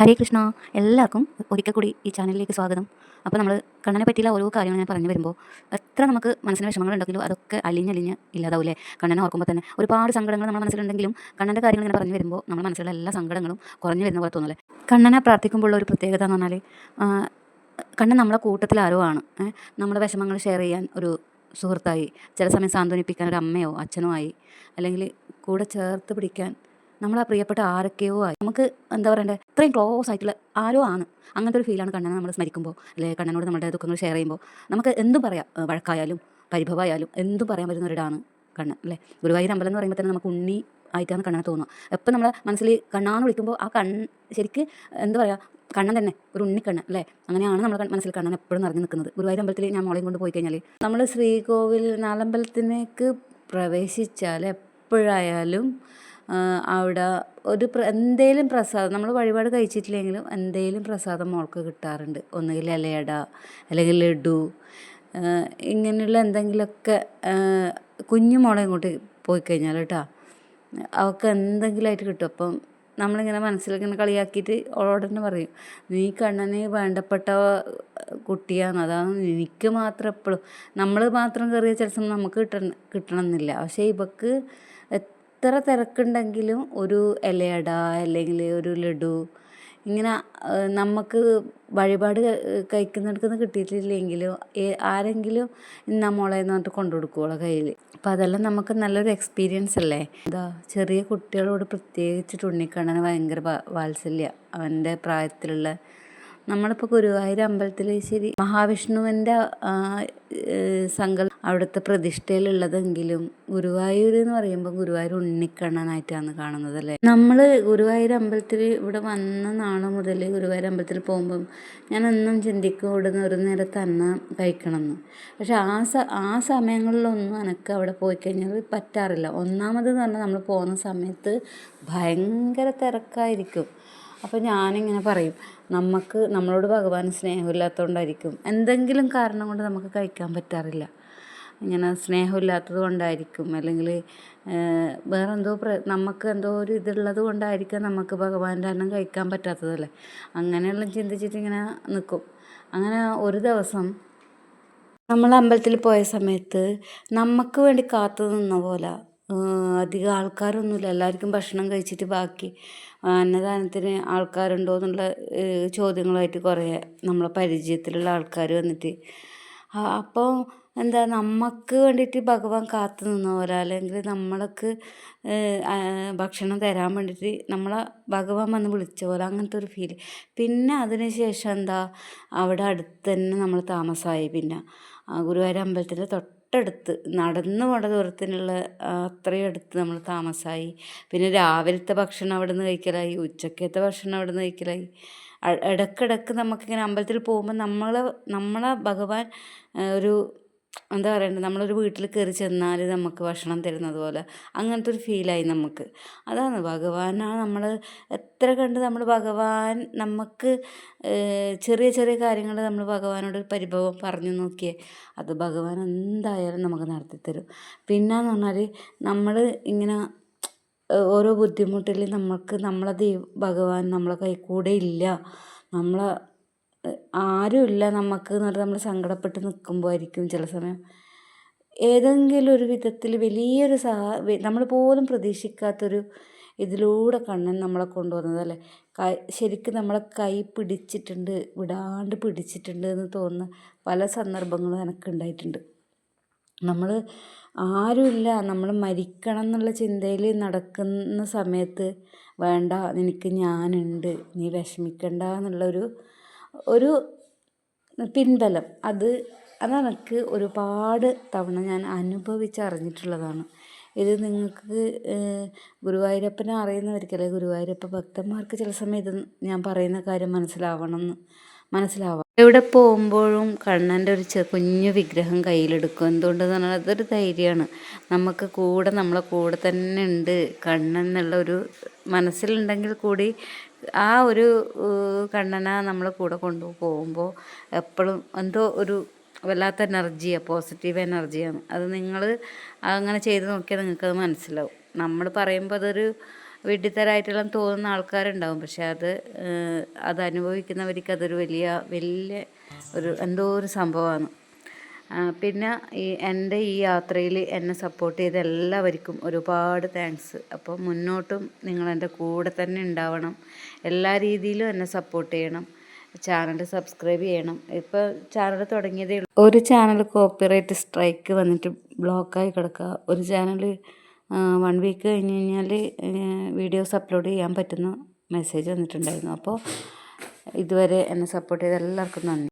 ഹരേ കൃഷ്ണ എല്ലാവർക്കും ഒരിക്കൽ കൂടി ഈ ചാനലിലേക്ക് സ്വാഗതം. അപ്പോൾ നമ്മൾ കണ്ണനെ പറ്റിയുള്ള ഓരോ കാര്യങ്ങൾ ഞാൻ പറഞ്ഞു വരുമ്പോൾ എത്ര നമുക്ക് മനസ്സിന് വിഷമങ്ങളുണ്ടെങ്കിലും അതൊക്കെ അലിഞ്ഞലിഞ്ഞ് ഇല്ലാതാവില്ലേ? കണ്ണനെ ഓർക്കുമ്പോൾ തന്നെ ഒരുപാട് സങ്കടങ്ങൾ നമ്മുടെ മനസ്സിലുണ്ടെങ്കിലും കണ്ണന്റെ കാര്യങ്ങൾ ഇങ്ങനെ പറഞ്ഞു വരുമ്പോൾ നമ്മുടെ മനസ്സിലുള്ള എല്ലാ സങ്കടങ്ങളും കുറഞ്ഞു വരുന്ന പോലെ തോന്നുന്നില്ലേ കണ്ണനെ പ്രാർത്ഥിക്കുമ്പോഴുള്ള ഒരു പ്രത്യേകത എന്ന് പറഞ്ഞാൽ കണ്ണൻ നമ്മുടെ കൂട്ടത്തിൽ ആരോ ആണ്. നമ്മുടെ വിഷമങ്ങൾ ഷെയർ ചെയ്യാൻ ഒരു സുഹൃത്തായി ചില സമയം സാന്ത്വനിപ്പിക്കാൻ ഒരു അമ്മയോ അച്ഛനോ ആയി അല്ലെങ്കിൽ കൂടെ ചേർത്ത് പിടിക്കാൻ നമ്മളെ പ്രിയപ്പെട്ട ആരൊക്കെയോ ആയി. നമുക്ക് എന്താ പറയണ്ടേ? ഇത്രയും ക്ലോസ് ആയിട്ടുള്ള ആരോ ആണ്. അങ്ങനത്തെ ഒരു ഫീലാണ് കണ്ണനെ നമ്മൾ സ്മരിക്കുമ്പോൾ അല്ലെങ്കിൽ കണ്ണനോട് നമ്മുടെ ദുഃഖങ്ങൾ ഷെയർ ചെയ്യുമ്പോൾ നമുക്ക് എന്തും പറയാം? വഴക്കായാലും പരിഭവമായാലും എന്തും പറയാൻ പറ്റുന്ന ഒരിടാണ് കണ്ണൻ അല്ലേ? ഗുരുവായൂർ അമ്പലം എന്ന് പറയുമ്പോൾ തന്നെ നമുക്ക് ഉണ്ണി ആയിട്ടാണ് കണ്ണനെ തോന്നുക. എപ്പം നമ്മളെ മനസ്സിൽ കണ്ണാന്ന് വിളിക്കുമ്പോൾ ആ കണ്ണ് ശരിക്ക് എന്താ പറയുക കണ്ണൻ തന്നെ ഒരു ഉണ്ണിക്കണ്ണൻ അല്ലേ? അങ്ങനെയാണ് നമ്മൾ മനസ്സിൽ കണ്ണൻ എപ്പോഴും നിറഞ്ഞു നിൽക്കുന്നത്. ഗുരുവായൂർ അമ്പലത്തിൽ ഞാൻ മോളെയും കൊണ്ട് പോയി കഴിഞ്ഞാൽ നമ്മൾ ശ്രീകോവിൽ നാലമ്പലത്തിലേക്ക് പ്രവേശിച്ചാൽ എപ്പോഴായാലും അവിടെ ഒരു പ്ര എന്തേലും പ്രസാദം നമ്മൾ വഴിപാട് കഴിച്ചിട്ടില്ലെങ്കിലും എന്തേലും പ്രസാദം മോൾക്ക് കിട്ടാറുണ്ട്. ഒന്നുകിൽ ഇലയട അല്ലെങ്കിൽ ലഡു ഇങ്ങനെയുള്ള എന്തെങ്കിലുമൊക്കെ കുഞ്ഞു മോളെ ഇങ്ങോട്ട് പോയി കഴിഞ്ഞാൽ കേട്ടോ അവൾക്ക് എന്തെങ്കിലുമായിട്ട് കിട്ടും. അപ്പം നമ്മളിങ്ങനെ മനസ്സിലിങ്ങനെ കളിയാക്കിയിട്ട് അവളോട് തന്നെ പറയും നീ കണ്ണന് വേണ്ടപ്പെട്ട കുട്ടിയാണ് അതാണ് എനിക്ക് മാത്രം എപ്പോഴും നമ്മൾ മാത്രം കയറിയ ചില സമയം നമുക്ക് കിട്ടണം കിട്ടണമെന്നില്ല. പക്ഷേ ഇവക്ക് എത്ര തിരക്കുണ്ടെങ്കിലും ഒരു ഇലയട അല്ലെങ്കിൽ ഒരു ലഡു ഇങ്ങനെ നമുക്ക് വഴിപാട് കഴിക്കുന്നിടത്തുനിന്ന് കിട്ടിയിട്ടില്ലെങ്കിലും ഏ- ആരെങ്കിലും ഇന്ന മോളെ എന്ന് പറഞ്ഞിട്ട് കൊണ്ടു കൊടുക്കുവോളെ കയ്യിൽ. അപ്പോൾ അതെല്ലാം നമുക്ക് നല്ലൊരു എക്സ്പീരിയൻസ് അല്ലേ? എന്താ ചെറിയ കുട്ടികളോട് പ്രത്യേകിച്ചിട്ട് ഉണ്ണിക്കണ്ണന് ഭയങ്കര വാത്സല്യ. അവന്റെ പ്രായത്തിലുള്ള നമ്മളിപ്പോൾ ഗുരുവായൂർ അമ്പലത്തിൽ ശരി മഹാവിഷ്ണുവിന്റെ സങ്കല്പം അവിടുത്തെ പ്രതിഷ്ഠയിലുള്ളതെങ്കിലും ഗുരുവായൂർ എന്ന് പറയുമ്പോൾ ഗുരുവായൂർ ഉണ്ണിക്കണ്ണനായിട്ടാണ് കാണുന്നത് അല്ലേ? നമ്മൾ ഗുരുവായൂർ അമ്പലത്തിൽ ഇവിടെ വന്ന നാൾ മുതൽ ഗുരുവായൂർ അമ്പലത്തിൽ പോകുമ്പം ഞാൻ എന്നും ചിന്തിക്കും ഇവിടുന്ന് ഒരു നേരത്തെ അന്ന കഴിക്കണം എന്ന് പക്ഷെ ആ സ ആ സമയങ്ങളിലൊന്നും എനിക്ക് അവിടെ പോയി കഴിഞ്ഞാൽ പറ്റാറില്ല. ഒന്നാമത് എന്ന് പറഞ്ഞാൽ നമ്മൾ പോകുന്ന സമയത്ത് ഭയങ്കര തിരക്കായിരിക്കും. അപ്പോൾ ഞാനിങ്ങനെ പറയും നമുക്ക് നമ്മളോട് ഭഗവാൻ സ്നേഹമില്ലാത്തതുകൊണ്ടായിരിക്കും എന്തെങ്കിലും കാരണം കൊണ്ട് നമുക്ക് കഴിക്കാൻ പറ്റാറില്ല. ഇങ്ങനെ സ്നേഹമില്ലാത്തത് കൊണ്ടായിരിക്കും. അല്ലെങ്കിൽ വേറെ എന്തോ പ്ര നമുക്ക് എന്തോ ഒരു ഇതുള്ളത് കൊണ്ടായിരിക്കും നമുക്ക് ഭഗവാന്റെ അന്നം കഴിക്കാൻ പറ്റാത്തതല്ലേ? അങ്ങനെയുള്ള ചിന്തിച്ചിട്ട് ഇങ്ങനെ നിൽക്കും അങ്ങനെ ഒരു ദിവസം നമ്മൾ അമ്പലത്തിൽ പോയ സമയത്ത് നമുക്ക് വേണ്ടി കാത്തു നിന്ന പോലെ അധികം ആൾക്കാരൊന്നുമില്ല. എല്ലാവർക്കും ഭക്ഷണം കഴിച്ചിട്ട് ബാക്കി അന്നദാനത്തിന് ആൾക്കാരുണ്ടോ എന്നുള്ള ചോദ്യങ്ങളായിട്ട് കുറേ നമ്മളെ പരിചയത്തിലുള്ള ആൾക്കാർ വന്നിട്ട്. അപ്പോൾ എന്താ നമുക്ക് വേണ്ടിയിട്ട് ഭഗവാൻ കാത്തു നിന്ന പോലെ അല്ലെങ്കിൽ നമ്മൾക്ക് ഭക്ഷണം തരാൻ വേണ്ടിയിട്ട് നമ്മളെ ഭഗവാൻ വന്ന് വിളിച്ച പോലെ അങ്ങനത്തെ ഒരു ഫീൽ പിന്നെ അതിന് ശേഷം എന്താ അവിടെ അടുത്ത് തന്നെ നമ്മൾ താമസമായി പിന്നെ ഗുരുവായൂർ അമ്പലത്തിന്റെ തൊട്ടടുത്ത് നടന്നു പോണ ദൂരത്തിനുള്ള അത്രയും അടുത്ത് നമ്മൾ താമസമായി പിന്നെ രാവിലത്തെ ഭക്ഷണം അവിടെ നിന്ന് കഴിക്കലായി ഉച്ചക്കത്തെ ഭക്ഷണം അവിടെ നിന്ന് കഴിക്കലായി ഇടക്കിടക്ക് നമുക്കിങ്ങനെ അമ്പലത്തിൽ പോകുമ്പോൾ നമ്മളെ നമ്മളെ ഭഗവാൻ ഒരു എന്താ പറയണ്ടത് നമ്മളൊരു വീട്ടിൽ കയറി ചെന്നാൽ നമുക്ക് ഭക്ഷണം തരുന്നത് പോലെ. അങ്ങനത്തെ ഒരു ഫീലായി നമുക്ക്. അതാണ് ഭഗവാനാണ് നമ്മൾ എത്ര കണ്ട് നമ്മൾ ഭഗവാൻ നമുക്ക് ചെറിയ ചെറിയ കാര്യങ്ങൾ നമ്മൾ ഭഗവാനോട് പരിഭവം പറഞ്ഞു നോക്കിയേ അത് ഭഗവാൻ എന്തായാലും നമുക്ക് നടത്തിത്തരും പിന്നെയെന്ന് പറഞ്ഞാൽ നമ്മൾ ഇങ്ങനെ ഓരോ ബുദ്ധിമുട്ടിൽ നമുക്ക് നമ്മളെ ദൈവം ഭഗവാൻ നമ്മളെ കൈ കൂടെ ഇല്ല. നമ്മളെ ആരുമില്ല നമുക്ക് എന്ന് നമ്മൾ സങ്കടപ്പെട്ട് നിൽക്കുമ്പോൾ ആയിരിക്കും ചില സമയം. ഏതെങ്കിലും ഒരു വിധത്തിൽ വലിയൊരു സഹാ നമ്മൾ പോലും പ്രതീക്ഷിക്കാത്തൊരു ഇതിലൂടെ കണ്ണൻ നമ്മളെ കൊണ്ടുവന്നത് അല്ലേ? കൈ ശരിക്കും നമ്മളെ കൈ പിടിച്ചിട്ടുണ്ട് വിടാണ്ട് പിടിച്ചിട്ടുണ്ട് എന്ന് തോന്നുന്ന പല സന്ദർഭങ്ങളും എനിക്ക് ഉണ്ടായിട്ടുണ്ട്. നമ്മൾ ആരുമില്ല നമ്മൾ മരിക്കണം എന്നുള്ള ചിന്തയിൽ നടക്കുന്ന സമയത്ത് വേണ്ട നിനക്ക് ഞാനുണ്ട് നീ വിഷമിക്കണ്ട എന്നുള്ളൊരു ഒരു പിൻബലം. അത് അതെനിക്ക് ഒരുപാട് തവണ ഞാൻ അനുഭവിച്ചറിഞ്ഞിട്ടുള്ളതാണ്. ഇത് നിങ്ങൾക്ക് ഗുരുവായൂരപ്പനെ അറിയുന്നവർക്കല്ലേ ഗുരുവായൂരപ്പ ഭക്തന്മാർക്ക് ചില സമയത്ത് ഞാൻ പറയുന്ന കാര്യം മനസ്സിലാവണം എന്ന് മനസ്സിലാവാം. എവിടെ പോകുമ്പോഴും കണ്ണന്റെ ഒരു ചെറു കുഞ്ഞു വിഗ്രഹം കയ്യിലെടുക്കും. എന്തുകൊണ്ടെന്ന് പറഞ്ഞാൽ അതൊരു ധൈര്യമാണ്. നമുക്ക് കൂടെ നമ്മളെ കൂടെ തന്നെ ഉണ്ട് കണ്ണൻ എന്നുള്ള ഒരു മനസ്സിലുണ്ടെങ്കിൽ കൂടി ആ ഒരു കണ്ണന നമ്മളെ കൂടെ കൊണ്ടു പോകുമ്പോൾ എപ്പോഴും എന്തോ ഒരു വല്ലാത്ത എനർജിയാണ് പോസിറ്റീവ് എനർജിയാണ്. അത് നിങ്ങൾ അങ്ങനെ ചെയ്ത് നോക്കിയാൽ നിങ്ങൾക്കത് മനസ്സിലാവും. നമ്മൾ പറയുമ്പോൾ അതൊരു വിഡ്ഢിത്തരായിട്ടുള്ള തോന്നുന്ന ആൾക്കാരുണ്ടാവും. പക്ഷെ അത് അത് അനുഭവിക്കുന്നവർക്ക് അതൊരു വലിയ വലിയ ഒരു എന്തോ ഒരു സംഭവമാണ്. പിന്നെ ഈ എന്റെ ഈ യാത്രയിൽ എന്നെ സപ്പോർട്ട് ചെയ്ത എല്ലാവർക്കും ഒരുപാട് താങ്ക്സ് അപ്പോൾ മുന്നോട്ടും നിങ്ങൾ എന്റെ കൂടെ തന്നെ ഉണ്ടാവണം. എല്ലാ രീതിയിലും എന്നെ സപ്പോർട്ട് ചെയ്യണം. ചാനൽ സബ്സ്ക്രൈബ് ചെയ്യണം. ഇപ്പോൾ ചാനൽ തുടങ്ങിയതേ ഉള്ളൂ. ഒരു ചാനൽ കോപ്പിറൈറ്റ് സ്ട്രൈക്ക് വന്നിട്ട് ബ്ലോക്കായി കിടക്കുക. ഒരു ചാനൽ വൺ വീക്ക് കഴിഞ്ഞ് കഴിഞ്ഞാൽ വീഡിയോസ് അപ്ലോഡ് ചെയ്യാൻ പറ്റുന്ന മെസ്സേജ് വന്നിട്ടുണ്ടായിരുന്നു. അപ്പോൾ ഇതുവരെ എന്നെ സപ്പോർട്ട് ചെയ്ത എല്ലാവർക്കും നന്ദി.